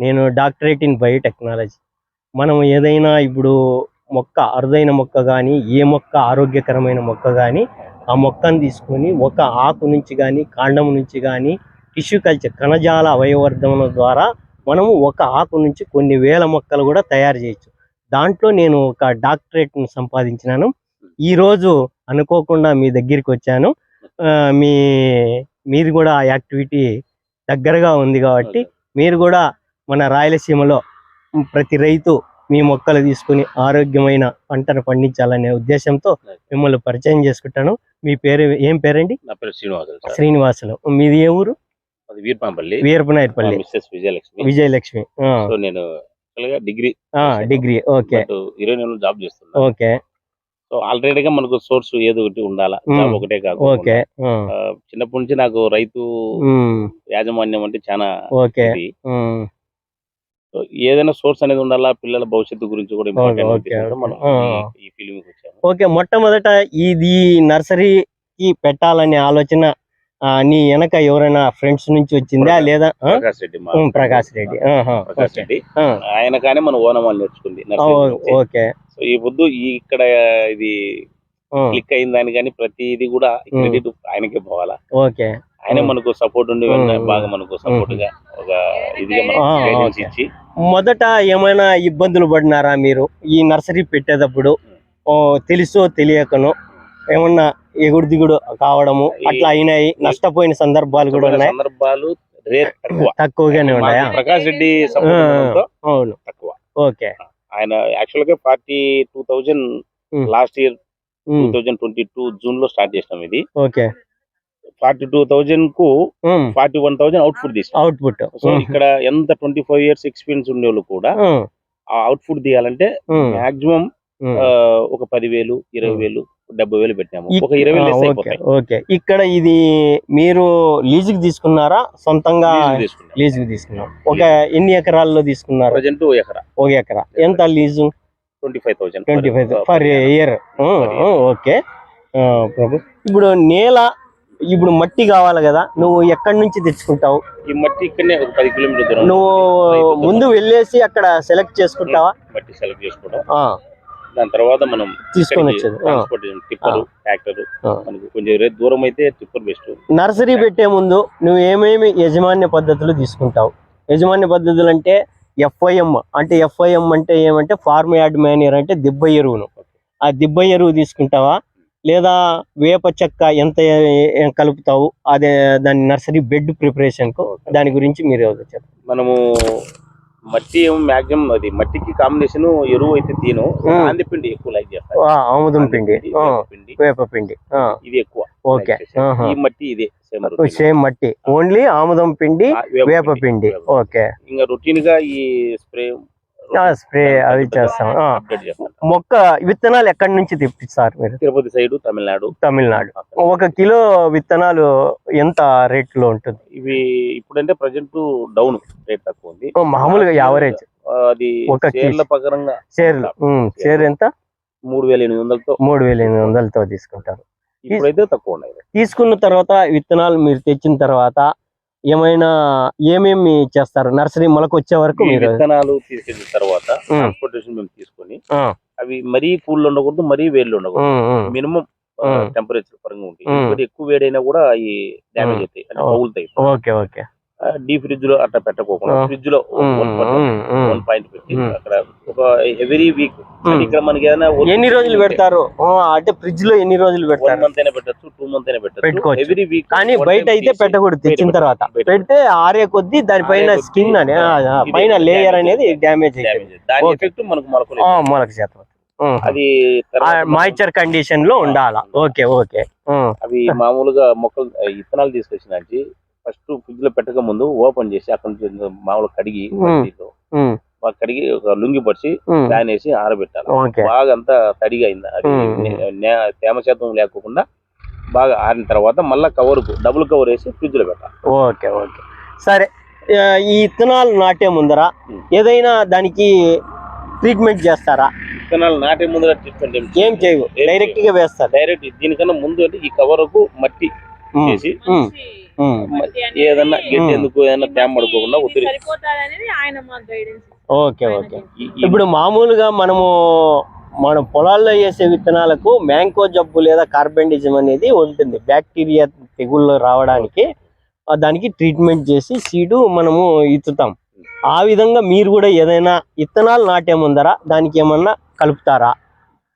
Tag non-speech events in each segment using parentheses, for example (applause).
నేను doctorate in biotechnology. మనం ఏదైనా ఇప్పుడు మొక్క అరుదైన మొక్క కానీ ఏ మొక్క ఆరోగ్యకరమైన మొక్క కానీ ఆ మొక్కను తీసుకొని ఒక ఆకు నుంచి కానీ కాండం నుంచి కానీ టిష్యూ కల్చర్ కణజాల అవయవర్ధన ద్వారా మనము ఒక ఆకు నుంచి కొన్ని వేల మొక్కలు కూడా తయారు చేయొచ్చు. దాంట్లో నేను ఒక డాక్టరేట్ను సంపాదించినాను. ఈరోజు అనుకోకుండా మీ దగ్గరికి వచ్చాను. మీ మీది కూడా ఆ యాక్టివిటీ దగ్గరగా ఉంది కాబట్టి మీరు కూడా మన రాయలసీమలో ప్రతి రైతు మీ మొక్కలు తీసుకుని ఆరోగ్యమైన పంటను పండించాలనే ఉద్దేశంతో మిమ్మల్ని పరిచయం చేసుకుంటాను. మీ పేరు ఏం పేరండి? నా పేరు శ్రీనివాసులు శ్రీనివాసులు. మీది ఏ ఊరు? అది వీర్పాంపల్లి. వీరపనాయపల్లి మిస్సెస్ విజయలక్ష్మి. విజయలక్ష్మి. నేను డిగ్రీ ఆ, డిగ్రీ. ఓకే. ఇరవై నెలలు జాబ్ చేస్తున్నా. ఓకే. సో ఆల్రెడీగా మనకు సోర్స్ ఏదో ఒకటి ఉండాలా. జాబ్ ఒకటే కాదు ఓకే. చిన్నప్పటి నుంచి నాకు రైతు యాజమాన్యం అంటే చాలా ఓకే. సో ఏదైనా సోర్స్ అనేది ఉండాలా? పిల్లల భవిష్యత్తు గురించి కూడా మనం ఆ. ఈ- వచ్చాము. ఓకే మొట్టమొదట ఇది నర్సరీకి పెట్టాలనే ఆలోచన నీ వెనక ఎవరైనా ఫ్రెండ్స్ నుంచి వచ్చిందా. లేదా? ఆ? ప్రకాష్ రెడ్డి ప్రకాష్ రెడ్డి. ప్రకాష్ ఆయన కానీ మన ఓనమాలు నేర్చుకుంది ఆ, నర్సరీ నుంచి. ఓకే. సో ఈ ఈ ఇక్కడ ఇది క్లిక్ అయిన దాని కానీ ప్రతిది కూడా క్రెడిట్ ఆయనకే పోవాలా? ఓకే. ఆయన. మనకు సపోర్ట్ ఉండి బాగా మనకు సపోర్ట్గా ఒక ఇదిగా మనకు. ఇచ్చి మొదట ఏమైనా ఇబ్బందులు పడినారా మీరు ఈ నర్సరీ పెట్టేటప్పుడు? ఓ, తెలుసో తెలియకనో? ఏమన్నా ఎగుడు దిగుడు కావడము అట్లా అయినాయి నష్టపోయిన సందర్భాలు కూడా ఉన్నాయి. సందర్భాలు రేర్ తక్కువ. తక్కువగానే ఉన్నాయా? ప్రకాష్ రెడ్డి అవును. తక్కువ. ఓకే. ఆయన యాక్చువల్గా forty two thousand. Last year two thousand twenty two జూన్లో స్టార్ట్ చేసినాం ఇది. ఓకే. ఫార్టీ టూ థౌజండ్కు ఫార్టీ వన్ థౌజండ్ అవుట్పుట్ తీసినాం. అవుట్పుట్ సో ఇక్కడ ఎంత ట్వంటీ ఫైవ్ ఇయర్స్ ఎక్స్పీరియన్స్ ఉండే వాళ్ళు కూడా ఆ అవుట్పుట్ తీయాలంటే మాక్సిమం ఒక పదివేలు ఇరవై. వేలు డెబ్బై వేలు పెట్టినాము ఒక ఇరవై వేలు ఓకే ఇక్కడ ఇది మీరు లీజుకి తీసుకున్నారా? సొంతంగా లీజుకు తీసుకున్నాం. లీజుకి తీసుకున్నారు ఒక ఎన్ని ఎకరాల్లో తీసుకున్నారు? ప్రజెంట్ ఎకరా. ఒక ఎకరా. ఎంత lease? Twenty five thousand twenty five for year. Okay. Prabhu. ఇప్పుడు నేల ఇప్పుడు మట్టి కావాలి కదా. నువ్వు ఎక్కడి నుంచి తెచ్చుకుంటావు? ఈ మట్టి ఇక్కడనే ఒక పది కిలోమీటర్ నువ్వు ముందు వెళ్ళేసి అక్కడ సెలెక్ట్ చేసుకుంటావా? మట్టి సెలెక్ట్ చేసుకోవడం. ఆ, దాని తర్వాత మనం తీసుకొని వచ్చేది. Tipper tractor. మనకు కొంచెం దూరం అయితే టిప్పర్ బెస్ట్. నర్సరీ పెట్టే ముందు నువ్వు ఏమేమి యజమాన్య పద్ధతులు తీసుకుంటావు? యజమాన్య పద్ధతులు అంటే ఎఫ్ఐఎం అంటే ఎఫ్ఐఎం అంటే ఏమంటే ఫార్మ్ యార్డ్ మేనియర్ అంటే దిబ్బ ఎరువును. ఆ దిబ్బ ఎరువు తీసుకుంటావా? లేదా వేప చెక్క ఎంత కలుపుతావు? అదే దాని నర్సరీ బెడ్ ప్రిపరేషన్కు దాని గురించి మీరు చెప్పండి. మనము మట్టి మాక్సిమం అది. మట్టికి కాంబినేషన్ ఎరువు అయితే తీను. ఆంది పిండి ఎక్కువ లైక్ చేస్తాను ఆముదం పిండి. వేప పిండి వేప పిండి. ఆ, ఇది ఎక్కువ ఓకే. ఈ మట్టి ఇదే సేమ్ మట్టి. ఓన్లీ ఆముదం పిండి వేప పిండి. ఓకే. ఇంకా రొటీన్గా ఈ స్ప్రే స్ప్రే అవి చేస్తాం మొక్క విత్తనాలు ఎక్కడి నుంచి తెప్పిస్తారు మీరు? తిరుపతి సైడ్ తమిళనాడు. తమిళనాడు. ఒక కిలో విత్తనాలు ఎంత రేట్లో ఉంటుంది? ఇవి ఇప్పుడంటే ప్రజెంట్ డౌన్ రేట్ తక్కువ ఉంది. మామూలుగా యావరేజ్. అది ఒక కేజీ. ప్రకారంగా ఉమ్, షేర్ ఎంత? మూడు వేల ఎనిమిది వందలతో. మూడు వేల ఎనిమిది వందలతో తీసుకుంటారు. ఇప్పుడైతే తక్కువ ఉన్నాయి. తీసుకున్న తర్వాత విత్తనాలు మీరు తెచ్చిన తర్వాత ఏమైనా ఏమేమి చేస్తారు? నర్సరీ మొలక వచ్చే వరకు మీరు విత్తనాలు తీసుకెళ్ళిన తర్వాత. ట్రాన్స్పోర్టేషన్ మేము తీసుకొని అవి మరీ కూల్ ఉండకూడదు మరీ వేళ్ళు ఉండకూడదు. మినిమం. టెంపరేచర్ పరంగా ఉంటుంది ఎక్కువ వేడైనా కూడా అవి డ్యామేజ్. అవుతాయి ఓకే ఓకే. డీ ఫ్రిడ్జ్లో అట్లా పెట్టకోకుండా. ఫ్రిడ్జ్లో. వన్ పాయింట్ పెట్టి. అక్కడ ఒక ఎవరీ వీక్. ఇక్కడ మనకి ఏదైనా ఎన్ని రోజులు పెడతారు? అంటే ఫ్రిడ్జ్లో ఎన్ని రోజులు పెడతారు? మంత్ అయినా పెట్టచ్చు టూ మంత్ అయినా పెట్టచ్చు. ఎవ్రీ వీక్ కానీ బయట అయితే పెట్టకూడదు తెచ్చిన తర్వాత. పెడితే ఆరే కొద్దీ దానిపైన స్కిన్ అని పైన లేయర్ అనేది డ్యామేజ్ దాని. ఎఫెక్ట్ మనకు మొలకలు ఆ, మొలక శాతం అది మాయిశ్చర్ కండిషన్లో ఉండాలా? ఓకే ఓకే అవి మామూలుగా మొక్కలు ఆ, విత్తనాలు తీసుకొచ్చినాచి ఫస్ట్ ఫ్రిడ్జ్లో పెట్టక ముందు ఓపెన్ చేసి అక్కడ నుంచి మామూలు కడిగి. మట్టితో బాగా కడిగి ఒక లుంగి ఉమ్, ఫ్యాన్ వేసి ఆరబెట్టాలి. బాగా అంతా తడిగా అయింది. అది తేమ శాతం లేకోకుండా బాగా ఆరిన తర్వాత మళ్ళీ కవర్ డబుల్ కవర్ వేసి ఫ్రిడ్జ్లో పెట్టాలి. Okay okay. సరే ఈ ఇత్తనాలు నాటే ముందర. ఏదైనా దానికి ట్రీట్మెంట్ చేస్తారా? విత్తనాలు నాటే ముందర ట్రీట్మెంట్ ఏం చేయవు. డైరెక్ట్గా వేస్తారు. డైరెక్ట్ దీనికన్నా ముందు అంటే ఈ కవర్కు మట్టి చేసి ఏదన్నా ఉమ్. ఎందుకు ఏదన్నా తేమ పడుకోకుండా ఓకే ఓకే. ఇప్పుడు మామూలుగా మనము మన పొలాల్లో వేసే విత్తనాలకు మ్యాంకో జబ్బు లేదా కార్బెండిజం అనేది ఉంటుంది. బ్యాక్టీరియా తెగుళ్ళు రావడానికి దానికి ట్రీట్మెంట్ చేసి సీడు మనము ఇత్తుతాం. ఆ విధంగా మీరు కూడా ఏదైనా విత్తనాలు నాటే ముందర దానికి ఏమన్నా కలుపుతారా?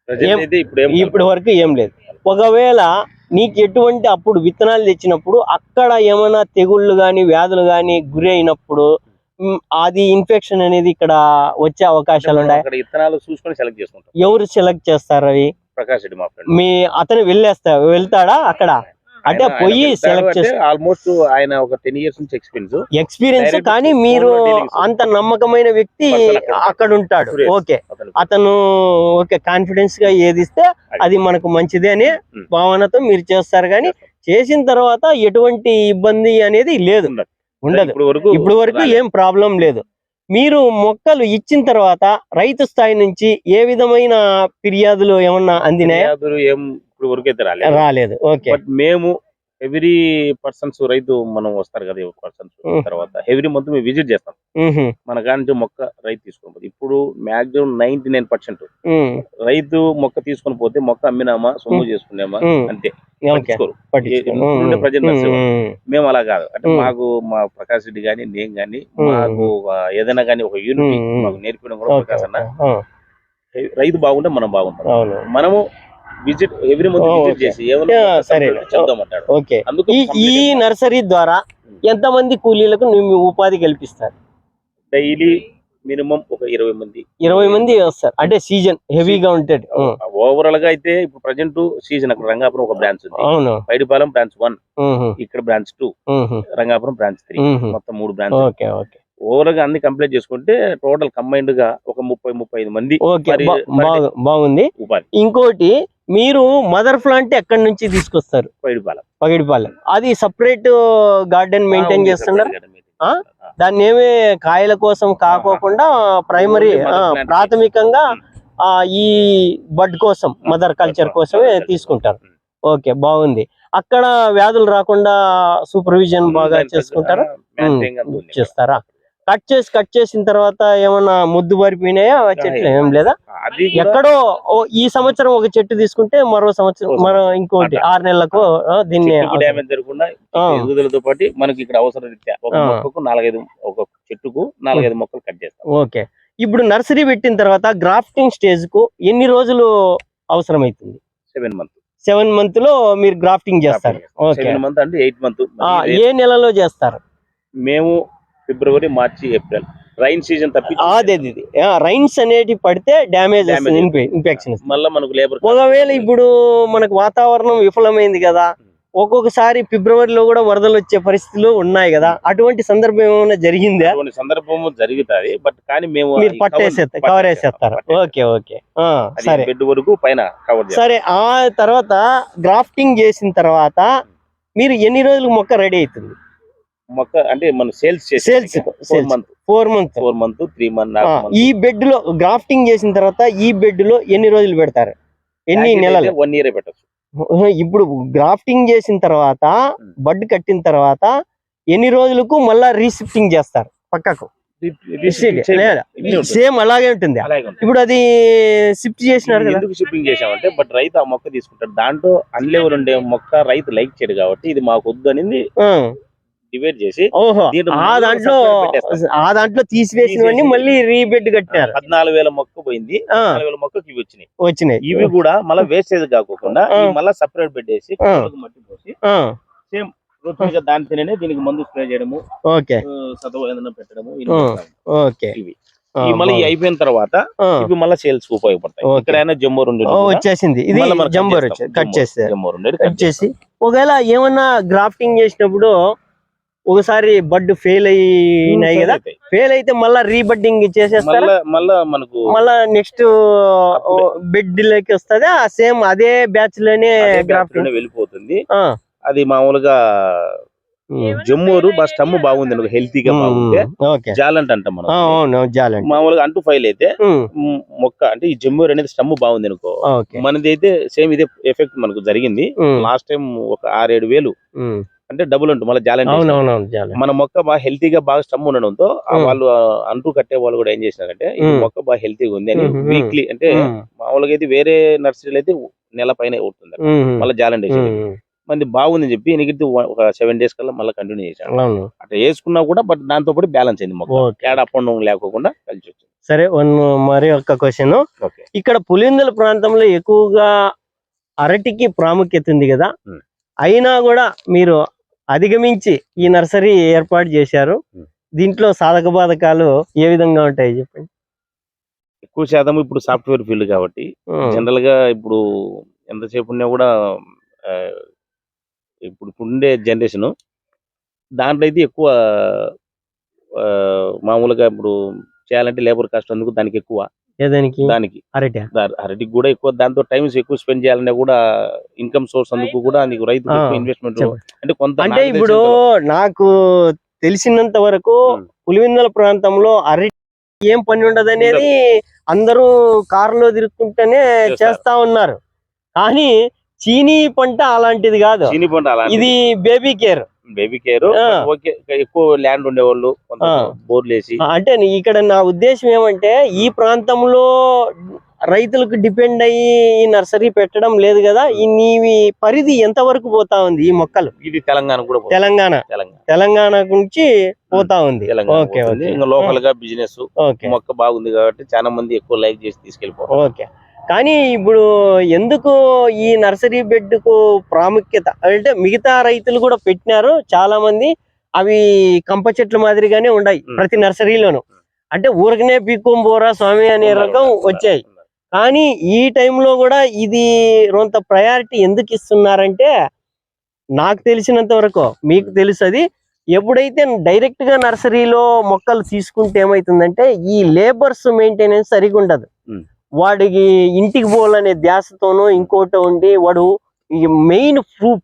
ఇప్పుడు ఇప్పటి వరకు ఏం లేదు. ఒకవేళ నీకు ఎటువంటి అప్పుడు విత్తనాలు తెచ్చినప్పుడు అక్కడ ఏమైనా తెగుళ్ళు కానీ వ్యాధులు కానీ గురి అయినప్పుడు అది ఇన్ఫెక్షన్ అనేది ఇక్కడ వచ్చే అవకాశాలు ఉన్నాయి విత్తనాలు చూసుకొని సెలెక్ట్ చేసుకుంటాం. ఎవరు సెలెక్ట్ చేస్తారు అవి? ప్రకాష్ రెడ్డి మా ఫ్రెండ్ మీ అతను వెళ్ళేస్తా వెళ్తాడా అక్కడ? అంటే పోయి select చేసి- ఆల్మోస్ట్ ఆయన ఒక టెన్ ఇయర్స్ నుంచి ఎక్స్పీరియన్స్ ఎక్స్పీరియన్స్ కానీ మీరు. అంత నమ్మకమైన వ్యక్తి అక్కడ ఉంటాడు. ఓకే అతను. ఓకే కాన్ఫిడెన్స్గా ఏది ఇస్తే అది. మనకు మంచిదే అని. భావనతో మీరు చేస్తారు కానీ చేసిన తర్వాత ఎటువంటి ఇబ్బంది అనేది లేదు. ఉండదు. ఇప్పుడు వరకు. ఏం ప్రాబ్లం లేదు. మీరు మొక్కలు ఇచ్చిన తర్వాత రైతు స్థాయి నుంచి ఏ విధమైన ఫిర్యాదులు ఏమన్నా అందినాయా? ఏం ఇప్పుడు వరకు అయితే రాలేదు. రాలేదు. ఓకే. బట్ మేము ఎవ్రీ పర్సన్స్ రైతు మనం వస్తారు కదా పర్సన్స్. తర్వాత. ఎవ్రీ మంత్ మేము విజిట్ చేస్తాం. మన కాడ నుంచి మొక్క రైతు తీసుకుంటాం ఇప్పుడు మాక్సిమం నైన్టీ నైన్ పర్సెంట్. రైతు మొక్క తీసుకొని పోతే మొక్క అమ్మినామా సొమ్ము చేసుకున్నామా. అంతే. ప్రజెంట్ మేము. అలా కాదు. అంటే. మాకు మా ప్రకాష్ రెడ్డి గాని నేను గాని. మాకు ఏదైనా గాని ఒక యూనిటీ. మాకు నేర్పడం కూడా ఓకే, ప్రకాష్ అన్న. రైతు బాగుంటే మనం బాగుంటాం. మనము విజిట్ ఎవ్రీ మంత్ విజిట్. చేసి సరే. ఓకే. ఈ నర్సరీ ద్వారా ఎంతమంది కూలీలకు నువ్వు ఉపాధి కల్పిస్తారు? డైలీ మినిమం ఒక ఇరవై మంది. ఇరవై మంది వస్తారు. అంటే సీజన్ హెవీగా ఉంటుంది ఉం. ఓవరాల్గా అయితే ఇప్పుడు ప్రజెంట్ సీజన్ అక్కడ రంగాపురం ఒక బ్రాంచ్ ఉంది. పైడిపాలెం బ్రాంచ్ వన్ ఇక్కడ branch two Rangapuram branch three. మొత్తం మూడు బ్రాంచ్ ఓకే ఓకే. ఓవరాల్గా అన్ని కంప్లీట్ చేసుకుంటే టోటల్ కంబైన్డ్గా ఒక ముప్పై ముప్పై ఐదు మంది బాగుంది. ఉపాధి. ఇంకోటి మీరు మదర్ ప్లాంట్ ఎక్కడి నుంచి తీసుకొస్తారు? పగిడిపాలెం. అది సపరేట్ గార్డెన్ మెయింటైన్ చేస్తున్నారు. దాన్ని ఏమి కాయల కోసం కాకోకుండా ప్రైమరీ. ప్రాథమికంగా ఈ బడ్ కోసం మదర్ కల్చర్ కోసమే తీసుకుంటారు. ఓకే బాగుంది. అక్కడ వ్యాధులు రాకుండా సూపర్విజన్ బాగా చేసుకుంటారా. చేస్తారా? కట్ చేసి కట్ చేసిన తర్వాత ఏమన్నా ముద్దు పరిపోయినాయా ఆ చెట్లు ఏం లేదా? ఎక్కడో ఈ సంవత్సరం ఒక చెట్టు తీసుకుంటే మరో సంవత్సరం మరో ఇంకోటి. ఆరు నెలలకు దీన్ని డ్యామేజ్ జరగకుండా. ఎదుగుదలతో పాటు మనకి ఇక్కడ అవసరం రీత్యా ఒక ఆ. మొక్కకు నాలుగైదు ఒక చెట్టుకు నాలుగైదు మొక్కలు కట్ చేస్తాం. ఓకే. ఇప్పుడు నర్సరీ పెట్టిన తర్వాత గ్రాఫ్టింగ్ స్టేజ్కు ఎన్ని రోజులు అవసరమవుతుంది సెవెన్ మంత్ సెవెన్ మంత్లో మీరు గ్రాఫ్టింగ్ చేస్తారు. మంత్ అంటే ఎయిట్ మంత్. ఏ నెలలో చేస్తారు? మేము ఫిబ్రవరి మార్చి ఏప్రిల్. రైన్ సీజన్ తప్పి అదే ఇది రైన్స్ అనేటి పడితే డ్యామేజ్ ఇన్ఫెక్షన్ మళ్ళీ మనకు లేబర్ ఒకవేళ ఇప్పుడు మనకు వాతావరణం విఫలమైంది కదా ఒక్కొక్కసారి ఫిబ్రవరిలో కూడా వరదలు వచ్చే పరిస్థితులు ఉన్నాయి కదా అటువంటి సందర్భం ఏమైనా జరిగిందా? అటువంటి సందర్భం జరుగుతుంది బట్ కానీ మేము మీరు పట్టేసేస్తారు కవర్ వేసేస్తారు. Okay okay. సరే. బెడ్ వరకు పైన కవర్ సరే ఆ తర్వాత గ్రాఫ్టింగ్ చేసిన తర్వాత మీరు ఎన్ని రోజులు మొక్క రెడీ అవుతుంది? మొక్క అంటే మనం sales Sales, four. Month four months four month three month ఈ బెడ్లో గ్రాఫ్టింగ్ చేసిన తర్వాత ఈ బెడ్లో ఎన్ని రోజులు పెడతారు? ఎన్ని నెలలు? వన్ ఇయర్ పెట్టచ్చు. ఇప్పుడు గ్రాఫ్టింగ్ చేసిన తర్వాత Hmm. బడ్ కట్టిన తర్వాత ఎన్ని రోజులకు మళ్ళా రీషిఫ్టింగ్ చేస్తారు పక్కకు? సేమ్ అలాగే ఉంటుంది. ఇప్పుడు అది షిఫ్ట్ చేసినారు ఎందుకు షిప్పింగ్ చేసామంటే బట్ రైతు ఆ మొక్క తీసుకుంటాడు. దాంట్లో అన్లెవర్ ఉండే మొక్క రైతు లైక్ చేయడు కాబట్టి ఇది మాకు వద్దు అనేది. డివైడ్ చేసి ఆ దాంట్లో. ఆ దాంట్లో తీసివేసినవన్నీ మళ్ళీ రీబెడ్ కట్టారు పద్నాలుగు వేల మొక్క పోయింది వేల మొక్కకి ఇవి వచ్చినాయి వచ్చినాయి ఇవి కూడా మళ్ళీ వేస్టేజ్ కాకుండా మళ్ళీ సపరేట్ ఆ. కొమ్మలకు మట్టి పోసి సేమ్ దాని తినే దీనికి మందు స్ప్రే చేయడము ఓకే ఏదైనా పెట్టడము. చేస్తాం. ఓకే ఇవి ఈ మళ్ళీ. అయిపోయిన తర్వాత ఇవి మళ్ళీ సేల్స్కు ఉపయోగపడతాయి ఓకే. ఇక్కడైనా జమ్మూరు ఉండేది వచ్చేసింది ఇది జంబర్ చేస్తాం. కట్. చేస్తారు జమ్మూరు ఉండేది కట్ చేసి ఒకవేళ ఏమన్నా గ్రాఫ్టింగ్ చేసినప్పుడు ఒకసారి బడ్ ఫెయిల్ అయినాయి కదా? అవుతాయి. ఫెయిల్ అయితే మళ్ళా రీబడ్డింగ్ చేసేస్తారా మళ్ళా మళ్ళా మనకు మళ్ళా నెక్స్ట్. బెడ్లోకి వస్తుంది. ఆ సేమ్ అదే బ్యాచ్లోనే లోనే వెళ్ళిపోతుంది. అది మామూలుగా జమ్మూరు బా failure స్టమ్ బాగుంది అనుకో హెల్తీగా బాగుంటే. ఓకే జాలంట్ అంటాం మనం. అవును మామూలుగా అంటూ ఫైల్ అయితే మ్, మొక్క అంటే ఈ జమ్మూరు అనేది స్టమ్ బాగుంది అనుకో. మనది అయితే సేమ్ ఇదే ఎఫెక్ట్ మనకు జరిగింది. లాస్ట్ టైం ఒక ఆరేడు వేలు అంటే డబుల్ ఉంటుంది. మళ్ళీ జాలెంట్ మన మొక్క బాగా హెల్తీగా బాగా స్టమ్ ఉండడంతో. వాళ్ళు అంటూ కట్టే వాళ్ళు కూడా ఏం చేసినారంటే ఈ. మొక్క బాగా హెల్తీగా ఉంది అని. వీక్లీ అంటే మామూలుగా అయితే వేరే నర్సరీలు అయితే నెల పైన ఉంటుంది మళ్ళీ జాలెంట్ వేసేది మంది బాగుందని చెప్పి ఎనికితే ఒక సెవెన్ డేస్ కల్లా మళ్ళీ కంటిన్యూ చేశాను అట్లా వేసుకున్నా కూడా బట్ దాంతో పాటు బ్యాలెన్స్ అయింది మొక్క. ఓకే. తేడా అప్ అండ్ లేకోకుండా కలిసి వచ్చింది. సరే మరి ఒక క్వశ్చన్ ఇక్కడ పులిందల ప్రాంతంలో ఎక్కువగా అరటికి ప్రాముఖ్యత ఉంది కదా. అయినా కూడా మీరు అధిగమించి ఈ నర్సరీ ఏర్పాటు చేశారు. దీంట్లో సాధక బాధకాలు ఏ విధంగా ఉంటాయి చెప్పండి? ఎక్కువ శాతం ఇప్పుడు సాఫ్ట్వేర్ ఫీల్డ్ కాబట్టి జనరల్గా ఇప్పుడు ఎంతసేపు ఉన్నా కూడా ఇప్పుడు ఉండే జనరేషన్ దాంట్లో అయితే ఎక్కువ మామూలుగా ఇప్పుడు చేయాలంటే లేబర్ కాస్ట్ అందుకు దానికి ఎక్కువ. ఏదానికి దానికి? అరటి అరటికి కూడా ఎక్కువ దాంతో టైమ్స్ ఎక్కువ స్పెండ్ చేయాలన్నా కూడా ఇన్కమ్ సోర్స్ అందుకు కూడా నీకు రైతు ఇన్వెస్ట్మెంట్. అంటే కొంత అంటే ఇప్పుడు నాకు తెలిసినంత వరకు. పులివెందుల ప్రాంతంలో అరటి ఏం పని ఉండదు. అనేది అందరూ కారులో తిరుగుతుంటేనే. చేస్తా ఉన్నారు. కానీ చీనీ పంట అలాంటిది కాదు. చీని పంట ఇది baby care. Baby care. Okay ఎక్కువ ల్యాండ్ ఉండేవాళ్ళు. బోర్లు వేసి అంటే ఇక్కడ నా ఉద్దేశం ఏమంటే ఈ ప్రాంతంలో రైతులకు డిపెండ్ అయ్యి ఈ నర్సరీ పెట్టడం లేదు కదా ఈ నీవి పరిధి ఎంత వరకు పోతా ఉంది ఈ మొక్కలు? ఇది తెలంగాణ కూడా. తెలంగాణ. తెలంగాణ. నుంచి పోతా ఉంది. ఓకే లోకల్గా బిజినెస్ మొక్క బాగుంది కాబట్టి చాలా మంది ఎక్కువ లైక్ చేసి తీసుకెళ్ళిపోతారు ఓకే. కానీ ఇప్పుడు ఎందుకు ఈ నర్సరీ బెడ్కు ప్రాముఖ్యత? అంటే మిగతా రైతులు కూడా పెట్టినారు చాలా మంది అవి కంప చెట్ల మాదిరిగానే ఉన్నాయి. ప్రతి నర్సరీలోను. అంటే ఊరికనే పీక్కుం పోరా స్వామి అనే రకం వచ్చాయి. కానీ ఈ టైంలో కూడా ఇది కొంత ప్రయారిటీ ఎందుకు ఇస్తున్నారంటే నాకు తెలిసినంత వరకు మీకు తెలుసు అది ఎప్పుడైతే డైరెక్ట్గా నర్సరీలో మొక్కలు తీసుకుంటే ఏమైతుందంటే ఈ లేబర్స్ మెయింటెనెన్స్ సరిగా ఉండదు. వాడికి ఇంటికి పోవాలనే ధ్యాసతోనూ ఇంకోటి ఉండి వాడు ఈ మెయిన్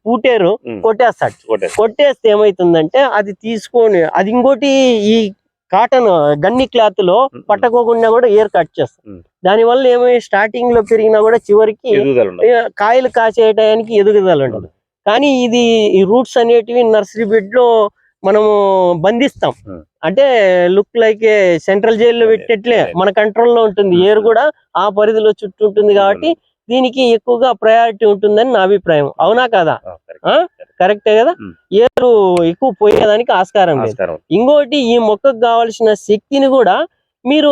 పూటేరు. కొట్టేస్తాడు కొట్టేసి. కొట్టేస్తే ఏమైతుందంటే అది తీసుకొని అది ఇంకోటి ఈ కాటన్ గన్ని క్లాత్లో. పట్టకోకుండా కూడా ఎయిర్ కట్ చేస్తుంది ఉమ్. దాని వల్ల ఏమో స్టార్టింగ్లో పెరిగినా కూడా చివరికి కాయలు కాసే టయానికి ఎదుగుదల ఉండదు కానీ ఇది ఈ రూట్స్ అనేటివి నర్సరీ బెడ్లో మనము బంధిస్తాం. అంటే లుక్ లైక్ సెంట్రల్ జైల్లో పెట్టినట్లే అదే. మన కంట్రోల్లో ఉంటుంది. ఎయిర్ కూడా ఆ పరిధిలో చుట్టూ ఉంటుంది కాబట్టి దీనికి ఎక్కువగా ప్రయారిటీ ఉంటుందని నా అభిప్రాయం అవునా కాదా? కరెక్టే కదా. ఏరు ఎక్కువ పోయేదానికి ఆస్కారం లేదు ఇంకోటి ఈ మొక్కకు కావాల్సిన శక్తిని కూడా మీరు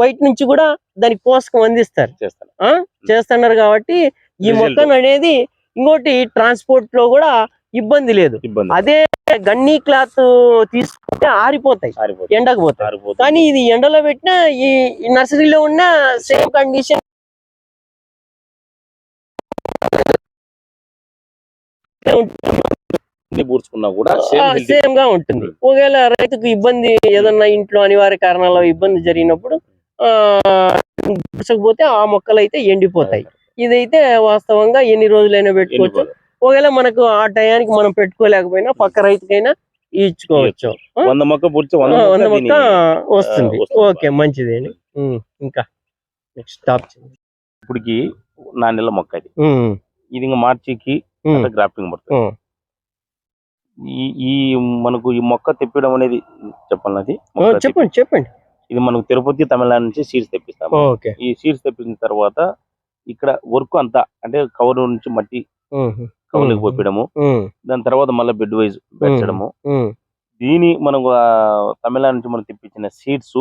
బయట నుంచి కూడా దానికి పోషకం అందిస్తారు చేస్తాను ఆ చేస్తున్నారు కాబట్టి ఈ. మొక్కను అనేది ఇంకోటి ట్రాన్స్పోర్ట్లో కూడా ఇబ్బంది లేదు. అదే గన్నీ క్లాత్ తీసుకుంటే ఆరిపోతాయి. ఎండకు పోతాయి. కానీ ఇది ఎండలో పెట్టిన ఈ నర్సరీలో ఉన్న సేమ్ కండిషన్. పూడ్చుకున్నా కూడా సేమ్గా ఉంటుంది. ఒకవేళ రైతుకు ఇబ్బంది ఏదన్నా ఇంట్లో అనివార్య కారణాల ఇబ్బంది జరిగినప్పుడు ఆ పుచ్చకపోతే ఆ మొక్కలు అయితే ఎండిపోతాయి. ఇదైతే వాస్తవంగా ఎన్ని రోజులైనా పెట్టుకోవచ్చు. ఒకవేళ మనకు ఆ టయానికి మనం పెట్టుకోలేకపోయినా పక్క రైతుకైనా ఇచ్చుకోవచ్చు? వంద మొక్క పూడ్చి వంద మొక్క వస్తుంది. ఓకే మంచిది ఇంకా నెక్స్ట్ స్టాప్ ఇప్పటికి నాలుగు నెలల మొక్క ఇది ఇది ఇంకా మార్చికి గ్రాఫ్టింగ్ పడుతుంది. ఈ ఈ మనకు ఈ మొక్క తెప్పడం అనేది చెప్పాలన్నది చెప్పండి చెప్పండి. ఇది మనకు తిరుపతి తమిళనాడు నుంచి సీడ్స్ తెప్పిస్తాము. ఓకే. ఈ సీడ్స్ తెప్పించిన తర్వాత ఇక్కడ వర్క్ అంతా అంటే కవర్ నుంచి మట్టి కవర్లకు పోపడము దాని తర్వాత మళ్ళీ బెడ్ వైజ్ పెంచడము దీని మనం తమిళనాడు నుంచి మనం తెప్పించిన సీడ్స్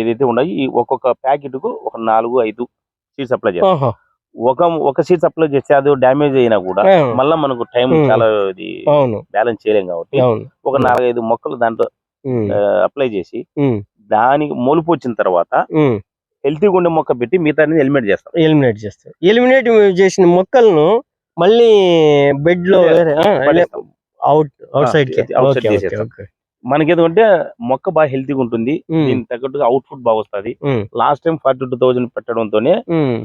ఏదైతే ఉన్నాయి ఈ ఒక్కొక్క ప్యాకెట్కు ఒక నాలుగు ఐదు సీడ్స్ అప్లై చేస్తాం. ఒక ఒక సీడ్స్ అప్లై చేస్తే అది డ్యామేజ్ అయినా కూడా మళ్ళీ మనకు టైం. చాలా ఇది బ్యాలెన్స్ చేయలేం కాబట్టి ఒక నాలుగైదు మొక్కలు దాంట్లో అప్లై చేసి దానికి మొలుపు వచ్చిన తర్వాత ఉమ్. హెల్తీ ఉండే మొక్క పెట్టి మిగతా ఎలిమినేట్ చేస్తాం. ఎలిమినేట్ చేస్తారు. ఎలిమినేట్ చేసిన మొక్కలను మళ్ళీ బెడ్లో. Out outside. మనకి ఎందుకంటే మొక్క బాగా హెల్తీగా ఉంటుంది. దీనికి తగ్గట్టుగా అవుట్పుట్ బాగా వస్తుంది. Last time forty two thousand పెట్టడంతోనే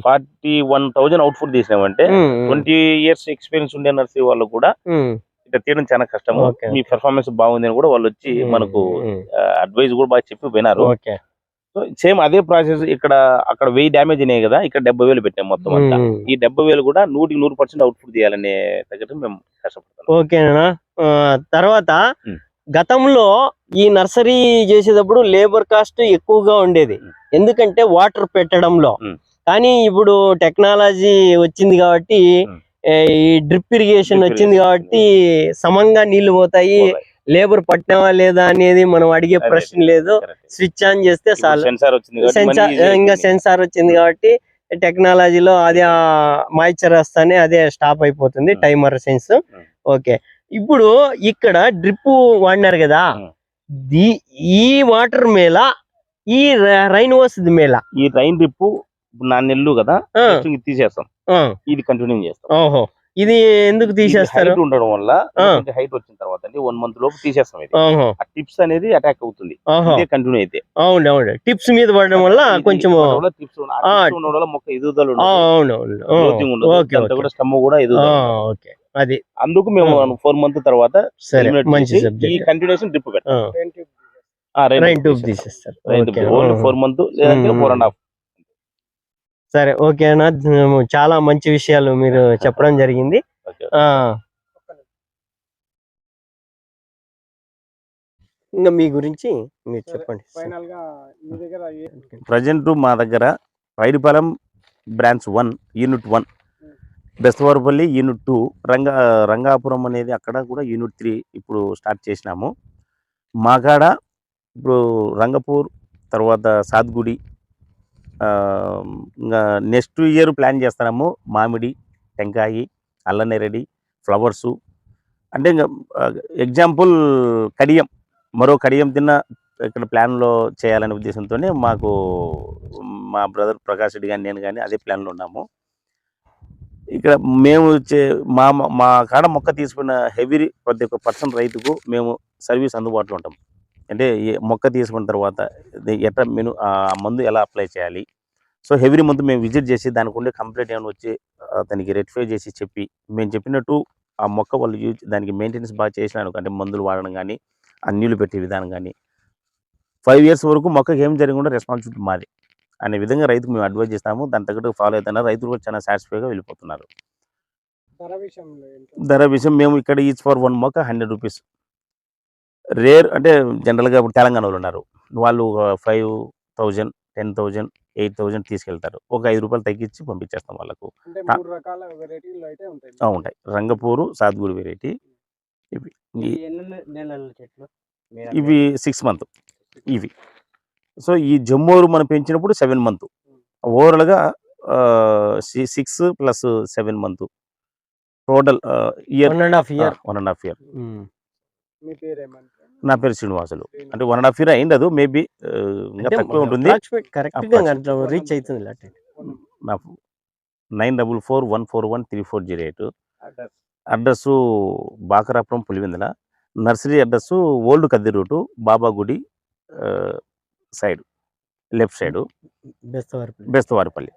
forty one thousand output తీసినామంటే ట్వంటీ ఇయర్స్ ఎక్స్పీరియన్స్ ఉండే నర్సరీ వాళ్ళు కూడా ఇట్లా తీయడం చాలా కష్టము. మీ పెర్ఫార్మెన్స్ బాగుంది అని కూడా వాళ్ళు వచ్చి మనకు అడ్వైజ్ కూడా బాగా చెప్పి పోయినారు. సో సేమ్ అదే ప్రాసెస్ ఇక్కడ అక్కడ వెయ్యి డ్యామేజ్ అయినాయి కదా ఇక్కడ డెబ్బై వేలు పెట్టాం మొత్తం అంతా ఈ డెబ్బై వేలు కూడా నూటికి నూరు పర్సెంట్ అవుట్పుట్ తీయాలనే తగ్గట్టు మేము కష్టపడతాం ఓకేనా తర్వాత. గతంలో ఈ నర్సరీ చేసేటప్పుడు లేబర్ కాస్ట్ ఎక్కువగా ఉండేది. ఎందుకంటే వాటర్ పెట్టడంలో. కానీ ఇప్పుడు టెక్నాలజీ వచ్చింది కాబట్టి ఈ డ్రిప్ ఇరిగేషన్ వచ్చింది. కాబట్టి సమంగా నీళ్ళు పోతాయి. లేబర్ పట్టినావా లేదా అనేది మనం అడిగే ప్రశ్న లేదు. స్విచ్ ఆన్ చేస్తే సెన్సార్ వచ్చింది సెన్సార్ ఇంకా. సెన్సార్ వచ్చింది కాబట్టి టెక్నాలజీలో అదే మాయిశ్చర్ వస్తానే అదే స్టాప్ అయిపోతుంది. Timer sense. ఓకే ఇప్పుడు ఇక్కడ డ్రిప్ వాడినారు కదా. దీ- ఈ వాటర్ మేళ ఈ రైన్ వస్తుంది మేళ ఈ రైన్ డ్రిప్ నా నెల్లు కదా తీసేస్తాం ఇది కంటిన్యూ చేస్తాం ఓహో ఇది ఎందుకు తీసేస్తారు? ఉండడం వల్ల. హైట్ వచ్చిన తర్వాత అంటే వన్ మంత్ లోపు తీసేస్తాం ఇది. ఆ టిప్స్ అనేది అటాక్ అవుతుంది. ఇదే కంటిన్యూ అయితే. అవును అవును. టిప్స్ మీద పడడం వల్ల కొంచెం టిప్స్. ఉండడం వల్ల మొక్క ఎదుగుదల ఉండదు. స్టమ్ కూడా ఎదుగుదల. ఓకే. అది. అందుకు మేము. ఫోర్ మంత్ తర్వాత మంచి ఈ కంటిన్యూషన్ డ్రిప్ పెట్టాం రైన్ ట్యూబ్ తీసేస్తారు. ఫోర్ మంత్ లేదంటే. ఫోర్ అండ్ హాఫ్ సరే ఓకే అన్న. చాలా మంచి విషయాలు మీరు (laughs) చెప్పడం జరిగింది. ఆ. ఇంకా మీ గురించి మీరు చెప్పండి. ఫైనల్గా మీ దగ్గర ఏ- ప్రజెంట్ మా దగ్గర Paidipalem branch one unit one. Bestavaripalli unit two. Ranga Rangapuram అనేది అక్కడ కూడా యూనిట్ త్రీ ఇప్పుడు స్టార్ట్ చేసినాము. మా కాడ ఇప్పుడు రంగపూర్ తర్వాత సాద్గుడి నెక్స్ట్ ఇయర్ ప్లాన్ చేస్తున్నాము మామిడి టెంకాయి అల్లనేరడి ఫ్లవర్సు. అంటే ఇంకా ఎగ్జాంపుల్ కడియం. మరో కడియం తిన్న ఇక్కడ ప్లాన్లో చేయాలనే ఉద్దేశంతోనే మాకు మా బ్రదర్ ప్రకాష్ రెడ్డి కానీ నేను కానీ అదే ప్లాన్లో ఉన్నాము. ఇక్కడ మేము చే- మా మా కాడ మొక్క తీసుకున్న హెవీ ప్రతి ఒక్క పర్సన్ రైతుకు మేము సర్వీస్ అందుబాటులో ఉంటాం. అంటే మొక్క తీసుకున్న తర్వాత ఎట్లా మెను ఆ మందు ఎలా అప్లై చేయాలి? సో హెవీ మంత్ మేము విజిట్ చేసి దానికి ఉండే కంప్లైంట్ ఏమైనా వచ్చి అతనికి రెక్టిఫై చేసి చెప్పి మేము చెప్పినట్టు ఆ మొక్క వాళ్ళు యూజ్ దానికి మెయింటెనెన్స్ బాగా చేసినాను అంటే మందులు వాడడం కానీ ఆ నీళ్ళు పెట్టే విధానం కానీ ఫైవ్ ఇయర్స్ వరకు మొక్కకి ఏం జరగకుండా రెస్పాన్సిబిలిటీ మాది. అనే విధంగా రైతుకు మేము అడ్వైజ్ చేస్తాము. దాని తగ్గట్టు ఫాలో అవుతున్నారు. రైతులు కూడా చాలా సాటిస్ఫైగా వెళ్ళిపోతున్నారు. ధర విషయం మేము ఇక్కడ ఈచ్ ఫర్ వన్ మొక్క హండ్రెడ్ రూపీస్. రేర్ అంటే జనరల్గా ఇప్పుడు తెలంగాణలో ఉన్నారు. వాళ్ళు five thousand ten thousand eight thousand తీసుకెళ్తారు. ఒక ఐదు రూపాయలు తగ్గించి పంపించేస్తాం వాళ్ళకు. అంటే ఆ. మూడు రకాల వెరైటీలు అయితే ఉంటాయి రంగపూరు సాద్గూడి వెరైటీ. ఇవి ఇవి సిక్స్ మంత్. ఇవి. సో ఈ జమ్మూరు మనం పెంచినప్పుడు సెవెన్ మంత్. ఓవరాల్గా six plus seven month. Total year one and half year one and half year. మీ పేరు ఏమంటారు నా పేరు శ్రీనివాసులు. అంటే వన్ అండ్ హాఫ్ ఇయర్ అయిండదు మేబీ ఇంకా తక్కువ ఉంటుంది. రీచ్ అవుతుంది నా nine double four one four one three four zero eight address Bakarapuram Pulivendula. Nursery address old కద్ది route Baba గుడి side left side. Bestavari Bestavaripalli.